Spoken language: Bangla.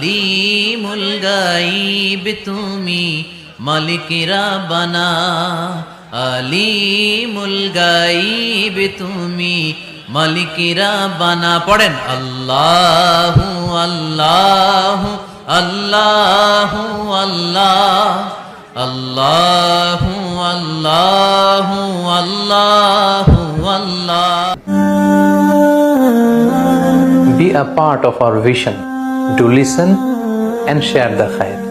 আলিমুল গাইব তুমি মালিকেরা বানা আলিমুল গাইব তুমি মালিকেরা বানা পড়েন, আল্লাহু আল্লাহু আল্লাহু আল্লাহ। আল্লাহু আল্লাহু আল্লাহু আল্লাহ। Be a part of our vision. To listen and share the khair.